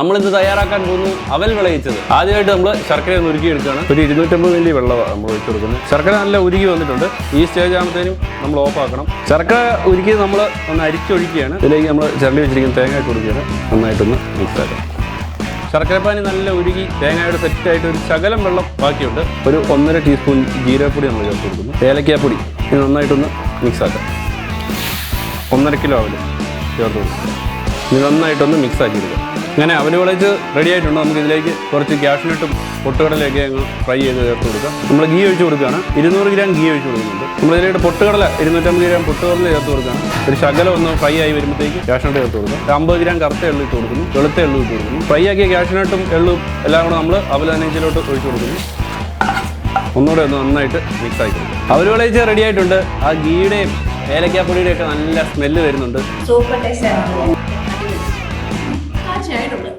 നമ്മളിന്ന് തയ്യാറാക്കാൻ പോകുന്നു അവൽ വിളയിച്ചത്. ആദ്യമായിട്ട് നമ്മൾ ശർക്കര ഒന്ന് ഉരുക്കി എടുക്കുകയാണ് ഒരു ഇരുന്നൂറ്റമ്പത് മില്ലി വെള്ളമാണ് നമ്മൾ ഒഴിച്ചു കൊടുക്കുന്നത്. ശർക്കര നല്ല ഉരുകി വന്നിട്ടുണ്ട്. ഈ സ്റ്റേജ് ആകുമ്പോഴത്തേനും നമ്മൾ ഓഫ് ആക്കണം. ശർക്കര ഉരുക്കി നമ്മൾ ഒന്ന് അരിച്ചൊഴിക്കുകയാണ്. ഇതിലേക്ക് നമ്മൾ ചിരണ്ടി വെച്ചിരിക്കുന്ന തേങ്ങ ഇട്ട് കൊടുക്കുകയാണ്. നന്നായിട്ടൊന്ന് മിക്സ് ആക്കാം. ശർക്കരപ്പാനി നല്ല ഉരുകി തേങ്ങയുടെ സെറ്റായിട്ട് ഒരു ശകലം വെള്ളം ബാക്കിയുണ്ട്. ഒരു ഒന്നര ടീസ്പൂൺ ജീരകപ്പൊടി നമ്മൾ ചേർത്ത് കൊടുക്കുന്നു. ഏലക്കാപ്പൊടി ഇത് നന്നായിട്ടൊന്ന് മിക്സ് ആക്കാം. ഒന്നര കിലോ അവൽ ചേർത്ത് കൊടുക്കുക. ഇത് നന്നായിട്ടൊന്ന് മിക്സ് ആക്കി എടുക്കുക അങ്ങനെ അവന് വിളച്ച് റെഡി ആയിട്ടുണ്ട്. നമുക്ക് ഇതിലേക്ക് കുറച്ച് ക്യാഷ്നട്ടും പൊട്ടുകടലയൊക്കെ അങ്ങ് ഫ്രൈ ചെയ്ത് ചേർത്ത് കൊടുക്കാം. നമ്മൾ ഗീ ഒഴിച്ച് കൊടുക്കുകയാണ്. ഇരുന്നൂറ് ഗ്രാം ഗീ ഒഴിച്ച് കൊടുക്കുന്നുണ്ട്. നമ്മൾ ഇതിലേക്ക് പൊട്ടുകടല ഇരുന്നൂറ്റമ്പത് ഗ്രാം പൊട്ടുകടല ചേർത്ത് കൊടുക്കുകയാണ്. ഒരു ശകലം ഒന്ന് ഫ്രൈ ആയി വരുമ്പോഴത്തേക്ക് ക്യാഷ്നട്ട് ചേർത്ത് കൊടുക്കുക അമ്പത് ഗ്രാം കറുത്ത എള്ളു ഇട്ട് കൊടുക്കുന്നു. വെളുത്ത എള്ളു ഇട്ട് കൊടുക്കുന്നു. ഫ്രൈ ആക്കിയ ക്യാഷ്നട്ടും എള്ളും എല്ലാം കൂടെ നമ്മൾ അവൽ നനയിച്ചിലോട്ട് ഒഴിച്ച് കൊടുക്കുന്നു. ഒന്നുകൂടെ ഒന്ന് നന്നായിട്ട് മിക്സ് ആക്കി അവർ വിളയിച്ച് റെഡി ആയിട്ടുണ്ട്. ആ ഗീയുടെയും ഏലക്കാപ്പൊടിയുടെയൊക്കെ നല്ല സ്മെല്ല് വരുന്നുണ്ട്. സൂപ്പർ ആണ് കാഴ്ചയായിട്ടുണ്ട്